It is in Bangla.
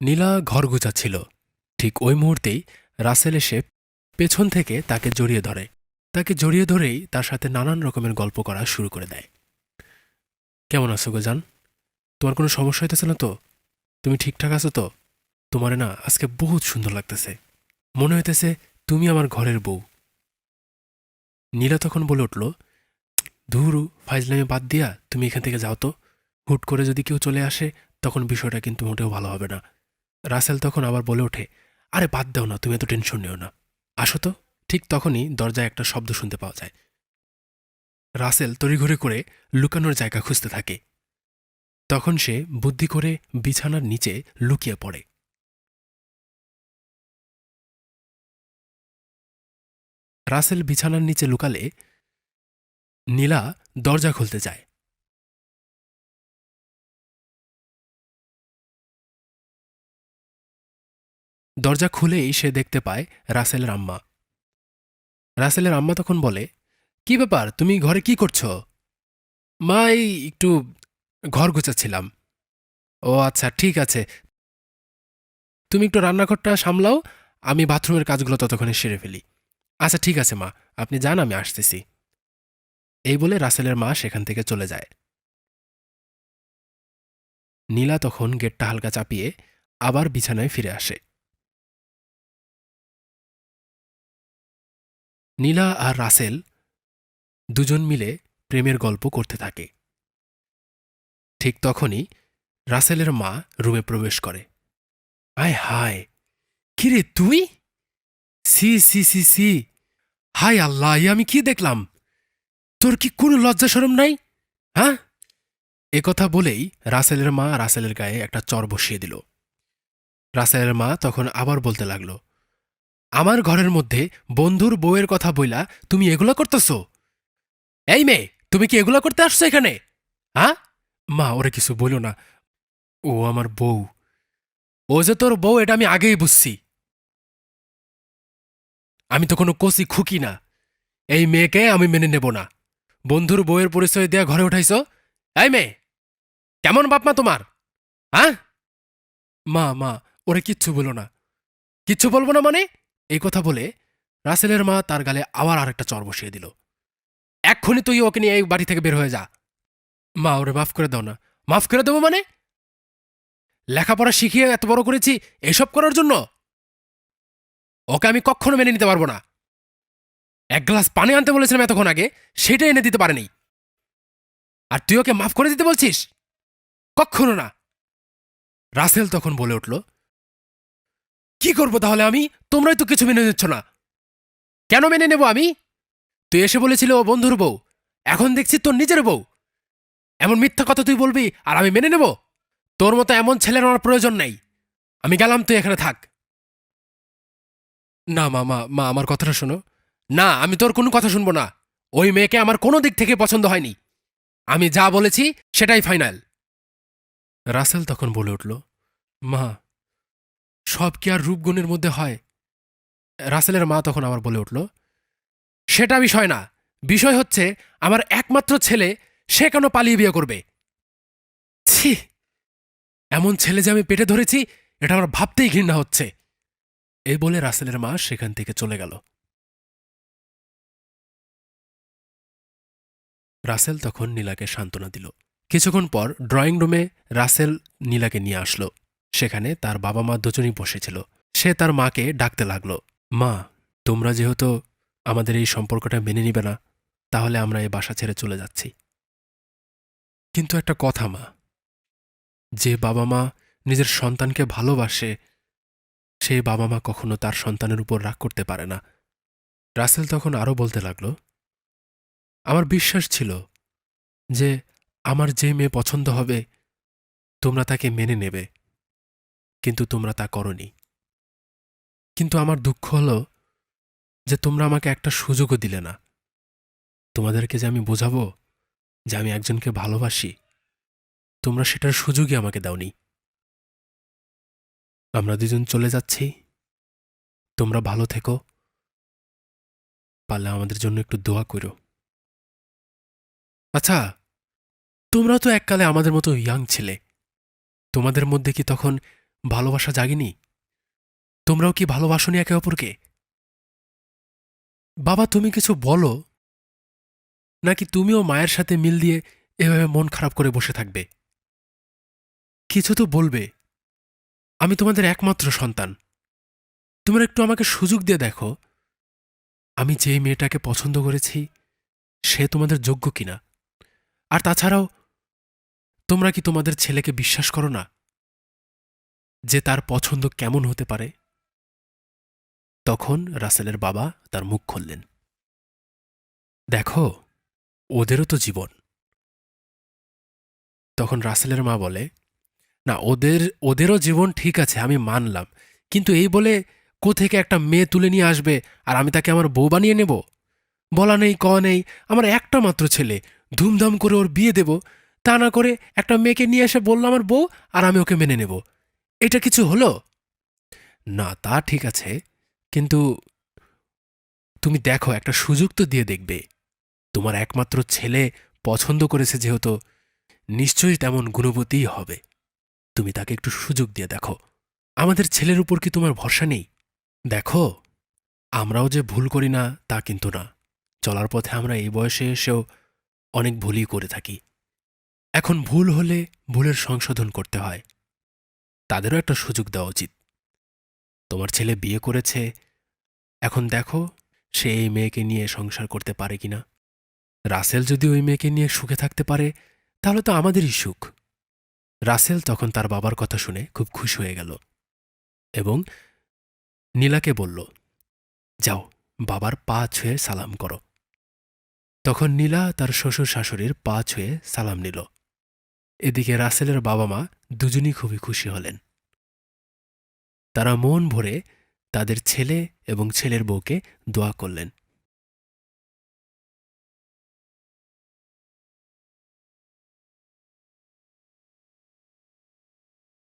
নীলা ঘর গুছাচ্ছিল। ঠিক ওই মুহূর্তেই রাসেল এসে পেছন থেকে তাকে জড়িয়ে ধরে। তাকে জড়িয়ে ধরেই তার সাথে নানান রকমের গল্প করা শুরু করে দেয়। কেমন আছো গো জান? তোমার কোনো সমস্যা হইতেছে না তো? তুমি ঠিকঠাক আছো তো? তোমারে না আজকে বহুত সুন্দর লাগতেছে। মনে হইতেছে তুমি আমার ঘরের বউ। নীলা তখন বলে উঠল, ধুরু, ফাইজলামে বাদ দিয়া তুমি এখান থেকে যাও তো। হুট করে যদি কেউ চলে আসে, তখন বিষয়টা কিন্তু মোটেও ভালো হবে না। রাসেল তখন আবার বলে ওঠে, আরে বাদ দাও না, তুমি এত টেনশন নিও না। আসো তো। ঠিক তখনই দরজায় একটা শব্দ শুনতে পাওয়া যায়। রাসেল তড়িঘড়ি করে লুকানোর জায়গা খুঁজতে থাকে। তখন সে বুদ্ধি করে বিছানার নিচে লুকিয়ে পড়ে। রাসেল বিছানার নিচে লুকালে নীলা দরজা খুলতে যায়। দরজা খুলেই সে দেখতে পায় রাসেলের আম্মা। রাসেলের আম্মা তখন বলে, কি ব্যাপার? তুমি ঘরে কি করছ? মা, এই একটু ঘর গুছাচ্ছিলাম। ও আচ্ছা ঠিক আছে। তুমি একটু রান্নাঘরটা সামলাও, আমি বাথরুমের কাজগুলো ততক্ষণে সেরে ফেলি। আচ্ছা ঠিক আছে, মা। আপনি যান, আমি আসতেছি। এই বলে রাসেলের মা সেখান থেকে চলে যায়। নীলা তখন গেটটা হালকা চাপিয়ে আবার বিছানায় ফিরে আসে। নীলা আর রাসেল দুজন মিলে প্রেমের গল্প করতে থাকে। ঠিক তখনই রাসেলের মা রুমে প্রবেশ করে। আয় হায় কিরে তুই? সি সি সি সি। হায় আল্লাহ আমি কি দেখলাম? তোর কি কোনো লজ্জা সরম নাই? হ্যাঁ? এ কথা বলেই রাসেলের মা রাসেলের গায়ে একটা চর বসিয়ে দিল। রাসেলের মা তখন আবার বলতে লাগল আমার ঘরের মধ্যে বন্ধুর বউয়ের কথা বইলা তুমি এগুলো করতেছ? এই মেয়ে, তুমি কি এগুলো করতে আসছো এখানে? হ্যাঁ মা, ওরে কিছু বলো না। ও আমার বউ। ও যে তোর বউ, এটা আমি আগেই বুঝছি। আমি তো কোনো কষি খুকি না। এই মেয়েকে আমি মেনে নেব না। বন্ধুর বউয়ের পরিচয় দেয়া ঘরে উঠাইছ? এই মেয়ে, কেমন বাপমা তোমার? হ্যাঁ মা মা, ওরে কিচ্ছু বলো না। কিচ্ছু বলব না মানে? এই কথা বলে রাসেলের মা তার গালে আবার আরেকটা চর বসিয়ে দিল। এক্ষুনি তুই ওকে নিয়ে এই বাড়ি থেকে বের হয়ে যা। মা ওরে মাফ করে দাও না। মাফ করে দেবো মানে? লেখাপড়া শিখিয়ে এত বড় করেছি এসব করার জন্য? ওকে আমি কখনো মেনে নিতে পারব না। এক গ্লাস পানি আনতে বলেছিলাম এতক্ষণ আগে, সেটা এনে দিতে পারেনি। আর তুই ওকে মাফ করে দিতে বলছিস? কখনো না। রাসেল তখন বলে উঠল কি করব তাহলে আমি? তোমরাই তো কিছু মেনে নিচ্ছ না। কেন মেনে নেব আমি? তুই এসে বলেছিল, ও বন্ধুর বউ, এখন দেখছি তোর নিজের বউ। এমন মিথ্যা কথা তুই বলবি, আর আমি মেনে নেব? তোর মতো এমন ছেলের আমার প্রয়োজন নাই। আমি গেলাম, তুই এখানে থাক। না, মা মা মা, আমার কথাটা শোনো। না, আমি তোর কোনো কথা শুনব না। ওই মেয়েকে আমার কোনো দিক থেকে পছন্দ হয়নি। আমি যা বলেছি, সেটাই ফাইনাল। রাসেল তখন বলে উঠল, মা সব কি আর রূপগুণের মধ্যে হয়? রাসেলের মা তখন আবার বলে উঠল, সেটা বিষয় না। বিষয় হচ্ছে, আমার একমাত্র ছেলে, সে কেন পালিয়ে বিয়ে করবে? ছি! এমন ছেলে যে আমি পেটে ধরেছি, এটা আমার ভাবতেই ঘৃণা হচ্ছে। এই বলে রাসেলের মা সেখান থেকে চলে গেল। রাসেল তখন নীলাকে সান্ত্বনা দিল। কিছুক্ষণ পর ড্রয়িং রুমে রাসেল নীলাকে নিয়ে আসলো। সেখানে তার বাবা মা দুজনই বসেছিল। সে তার মাকে ডাকতে লাগল, মা, তোমরা যেহেতু আমাদের এই সম্পর্কটা মেনে নিবে না, তাহলে আমরা এই বাসা ছেড়ে চলে যাচ্ছি। কিন্তু একটা কথা, মা, যে বাবা মা নিজের সন্তানকে ভালোবাসে সেই বাবা মা কখনো তার সন্তানের উপর রাগ করতে পারে না। রাসেল তখন আরও বলতে লাগল, আমার বিশ্বাস ছিল যে আমার যে মেয়ে পছন্দ হবে, তোমরা তাকে মেনে নেবে। কিন্তু তোমরা তা করনি। কিন্তু আমার দুঃখ হল যে তোমরা আমাকে একটা সুযোগও দিলে না। তোমাদেরকে যে আমি বোঝাবো যে আমি একজনকে ভালোবাসি, তোমরা সেটার সুযোগই আমাকে দাওনি। আমরা দুজন চলে যাচ্ছি। তোমরা ভালো থেকো। পারলে আমাদের জন্য একটু দোয়া করো। আচ্ছা তোমরা তো এককালে আমাদের মতো ইয়াং ছিলে। তোমাদের মধ্যে কি তখন ভালোবাসা জাগেনি? তোমরাও কি ভালোবাসনি একে অপরকে? বাবা, তুমি কিছু বলো? নাকি তুমিও মায়ের সাথে মিল দিয়ে এভাবে মন খারাপ করে বসে থাকবে? কিছু তো বলবে। আমি তোমাদের একমাত্র সন্তান। তোমরা একটু আমাকে সুযোগ দিয়ে দেখো। আমি যে মেয়েটাকে পছন্দ করেছি, সে তোমাদের যোগ্য কিনা? আর তাছাড়াও, তোমরা কি তোমাদের ছেলেকে বিশ্বাস করো না? যে তার পছন্দ কেমন হতে পারে। তখন রাসেলের বাবা তার মুখ খুললেন। দেখো, ওদেরও তো জীবন। তখন রাসেলের মা বলে, না, ওদের, ওদেরও জীবন ঠিক আছে, আমি মানলাম। কিন্তু এই বলে থেকে একটা মেয়ে তুলে নিয়ে আসবে আর আমি তাকে আমার বউ বানিয়ে নেব? বলা নেই ক নেই, আমার একটা মাত্র ছেলে, ধুমধাম করে ওর বিয়ে দেব। তা না করে একটা মেয়েকে নিয়ে এসে বলল আমার বউ আর আমি ওকে মেনে নেব। এটা কিছু হলো? না, তা ঠিক আছে, কিন্তু তুমি দেখো, একটা সুযোগ তো দিয়ে দেখবে। তোমার একমাত্র ছেলে পছন্দ করেছে যেহেতু, নিশ্চয়ই তেমন গুণবতীই হবে। তুমি তাকে একটু সুযোগ দিয়ে দেখো। আমাদের ছেলের উপর কি তোমার ভরসা নেই? দেখো, আমরাও যে ভুল করি না, তা কিন্তু না। চলার পথে আমরা এই বয়সে এসেও অনেক ভুলই করে থাকি। এখন ভুল হলে ভুলের সংশোধন করতে হয়। তাদেরও একটা সুযোগ দেওয়া উচিত। তোমার ছেলে বিয়ে করেছে, এখন দেখো সে এই মেয়েকে নিয়ে সংসার করতে পারে কিনা রাসেল যদি ওই মেয়েকে নিয়ে সুখে থাকতে পারে, তাহলে তো আমাদেরই সুখ। রাসেল তখন তার বাবার কথা শুনে খুব খুশি হয়ে গেল এবং নীলাকে বলল, যাও, বাবার পা ছুঁয়ে সালাম করো। তখন নীলা তার শ্বশুর শাশুড়ির পা ছুঁয়ে সালাম নিল। এদিকে রাসেলের বাবা মা দুজনই খুবই খুশি হলেন। তারা মন ভরে তাদের ছেলে এবং ছেলের বউকে দোয়া করলেন।